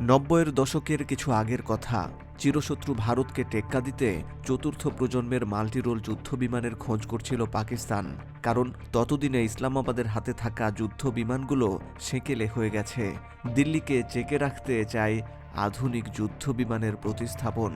নব্বইয়ের দশকের কিছু আগের কথা, চিরশত্রু ভারতকে টেক্কা দিতে চতুর্থ প্রজন্মের মাল্টিরোল যুদ্ধ বিমানের খোঁজ করছিল পাকিস্তান, কারণ ততদিনে ইসলামাবাদের হাতে থাকা যুদ্ধ বিমানগুলো সেকেলে হয়ে গেছে। দিল্লিকে চেকে রাখতে চায় আধুনিক যুদ্ধ বিমানের প্রতিস্থাপন।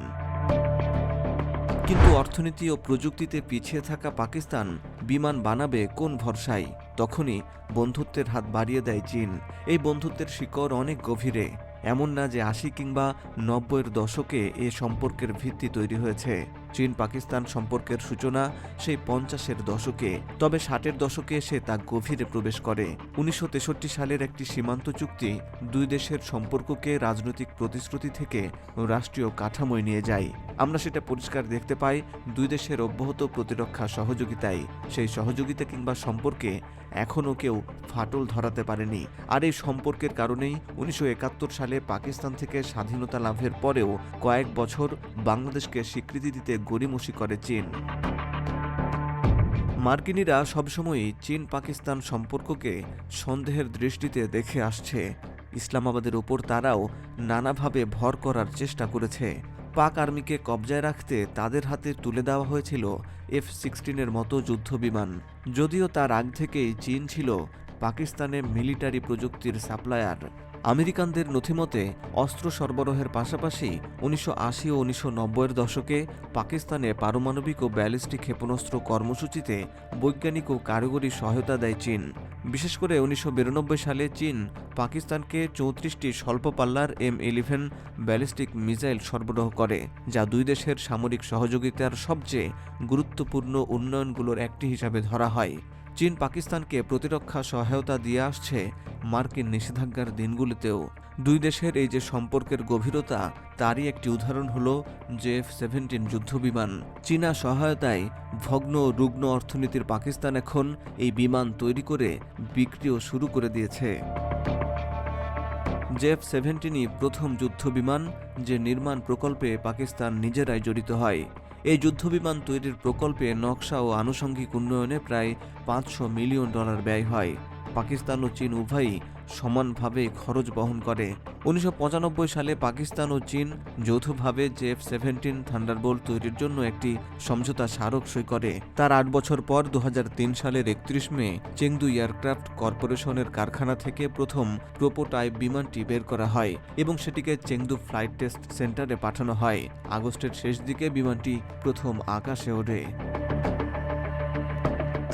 কিন্তু অর্থনীতি ও প্রযুক্তিতে পিছিয়ে থাকা পাকিস্তান বিমান বানাবে কোন ভরসায়? তখনই বন্ধুত্বের হাত বাড়িয়ে দেয় চীন। এই বন্ধুত্বের শিকড় অনেক গভীরে। এমন না যে আশি কিংবা নব্বইয়ের দশকে এ সম্পর্কের ভিত্তি তৈরি হয়েছে। চীন পাকিস্তান সম্পর্কের সূচনা সেই পঞ্চাশের দশকে। তবে ষাটের দশকে এসে তা গভীরে প্রবেশ করে। উনিশশো তেষট্টি সালের একটি সীমান্ত চুক্তি দুই দেশের সম্পর্ককে রাজনৈতিক প্রতিশ্রুতি থেকে রাষ্ট্রীয় কাঠামোয় নিয়ে যায়। আমরা সেটা পরিষ্কার দেখতে পাই দুই দেশের অব্যাহত প্রতিরক্ষা সহযোগিতায়। সেই সহযোগিতা কিংবা সম্পর্কে এখনও কেউ ফাটল ধরাতে পারেনি। আর এই সম্পর্কের কারণেই উনিশশো একাত্তর সালে পাকিস্তান থেকে স্বাধীনতা লাভের পরেও কয়েক বছর বাংলাদেশকে স্বীকৃতি দিতে গড়িমসি করে চীন। মার্কিনীরা সবসময়ই চীন পাকিস্তান সম্পর্ককে সন্দেহের দৃষ্টিতে দেখে আসছে। ইসলামাবাদের উপর তারাও নানাভাবে ভর করার চেষ্টা করেছে। পাক আর্মিকে কবজায় রাখতে তাদের হাতে তুলে দেওয়া হয়েছিল এফ সিক্সটিনের মতো যুদ্ধবিমান। যদিও তার আগ থেকেই চীন ছিল পাকিস্তানে মিলিটারি প্রযুক্তির সাপ্লায়ার। আমেরিকানদের নথিমতে অস্ত্র সরবরাহের পাশাপাশি উনিশশো আশি ও উনিশশো নব্বইয়ের দশকে পাকিস্তানে পারমাণবিক ও ব্যালিস্টিক ক্ষেপণাস্ত্র কর্মসূচিতে বৈজ্ঞানিক ও কারিগরি সহায়তা দেয় চীন। বিশেষ করে উনিশশো বিরানব্বই সালে চীন পাকিস্তানকে চৌত্রিশটি স্বল্প পাল্লার এম ইলেভেন ব্যালিস্টিক মিসাইল সরবরাহ করে, যা দুই দেশের সামরিক সহযোগিতার সবচেয়ে গুরুত্বপূর্ণ উন্নয়নগুলোর একটি হিসাবে ধরা হয়। চীন পাকিস্তানকে প্রতিরক্ষা সহায়তা দিয়ে আসছে মার্কিন নিষেধাজ্ঞার দিনগুলিতেও দুই দেশের এই যে সম্পর্কের গভীরতা, তারই একটি উদাহরণ হল জেফ সেভেন্টিন যুদ্ধবিমান। চীনা সহায়তায় ভগ্ন রুগ্ন অর্থনীতির পাকিস্তান এখন এই বিমান তৈরি করে বিক্রিও শুরু করে দিয়েছে। জেফ সেভেন্টিনই প্রথম যুদ্ধবিমান যে নির্মাণ প্রকল্পে পাকিস্তান নিজেরাই জড়িত হয়। এই যুদ্ধবিমান তৈরির প্রকল্পে নকশা ও আনুষঙ্গিক উন্নয়নে প্রায় পাঁচশো মিলিয়ন ডলার ব্যয় হয়। পাকিস্তান ও চীন উভয়ই সমানভাবে খরচ বহন করে। উনিশশো পঁচানব্বই সালে পাকিস্তান ও চীন যৌথভাবে জেফ সেভেন্টিন থান্ডারবোল্ট তৈরির জন্য একটি সমঝোতা স্মারক সই করে। তার আট বছর পর দু হাজার তিন সালের একত্রিশ মে চেংদু এয়ারক্রাফট কর্পোরেশনের কারখানা থেকে প্রথম প্রোপোটাইপ বিমানটি বের করা হয় এবং সেটিকে চেংদু ফ্লাইট টেস্ট সেন্টারে পাঠানো হয়। আগস্টের শেষ দিকে বিমানটি প্রথম আকাশে ওড়ে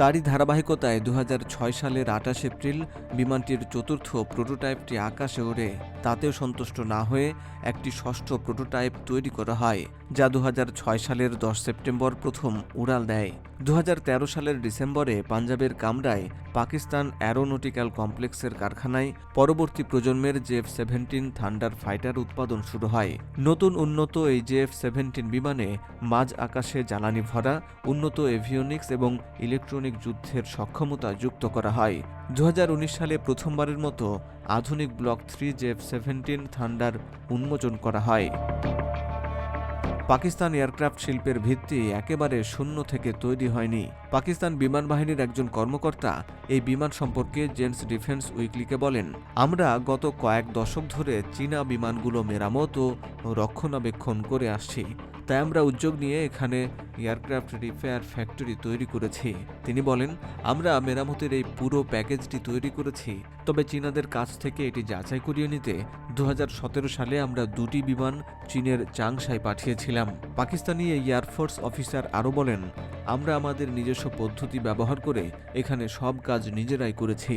তারই ধারাবাহিকতায় দু হাজার ছয় সালের আঠাশ এপ্রিল বিমানটির চতুর্থ প্রোটোটাইপটি আকাশে ওড়ে। তাতেও সন্তুষ্ট না হয়ে একটি ষষ্ঠ প্রোটোটাইপ তৈরি করা হয়, যা দু হাজার ছয় সালের দশ সেপ্টেম্বর প্রথম উড়াল দেয়। দু হাজার তেরো সালের ডিসেম্বরে পাঞ্জাবের কামরায় পাকিস্তান অ্যারোনটিক্যাল কমপ্লেক্সের কারখানায় পরবর্তী প্রজন্মের জেফ সেভেন্টিন থান্ডার ফাইটার উৎপাদন শুরু হয়। নতুন উন্নত এই জেফ সেভেন্টিন বিমানে মাঝ আকাশে জ্বালানি ভরা, উন্নত এভিওনিক্স এবং ইলেকট্রনিক যুদ্ধের সক্ষমতা যুক্ত করা হয়। দু হাজার উনিশ সালে প্রথমবারের মতো আধুনিক block three JF seventeen thunder উন্মোচন করা হয়। পাকিস্তান এয়ারক্রাফট শিল্পের ভিত্তি একেবারে শূন্য থেকে তৈরি হয়নি। পাকিস্তান বিমান বাহিনীর একজন কর্মকর্তা এই বিমান সম্পর্কে জেন্টস ডিফেন্স উইকলিকে বলেন, আমরা গত কয়েক দশক ধরে চীনা বিমানগুলো মেরামত ও রক্ষণাবেক্ষণ করে আসছি। তাই আমরা উদ্যোগ নিয়ে এখানে এয়ারক্রাফট রিপেয়ার ফ্যাক্টরি তৈরি করেছি। তিনি বলেন, আমরা মেরামতের এই পুরো প্যাকেজটি তৈরি করেছি, তবে চীনাদের কাছ থেকে এটি যাচাই করিয়ে নিতে দু হাজার সতেরো সালে আমরা দুটি বিমান চীনের চাংশায় পাঠিয়েছিলাম। পাকিস্তানি এই এয়ারফোর্স অফিসার আরও বলেন, আমরা আমাদের নিজস্ব পদ্ধতি ব্যবহার করে এখানে সব কাজ নিজেরাই করেছি।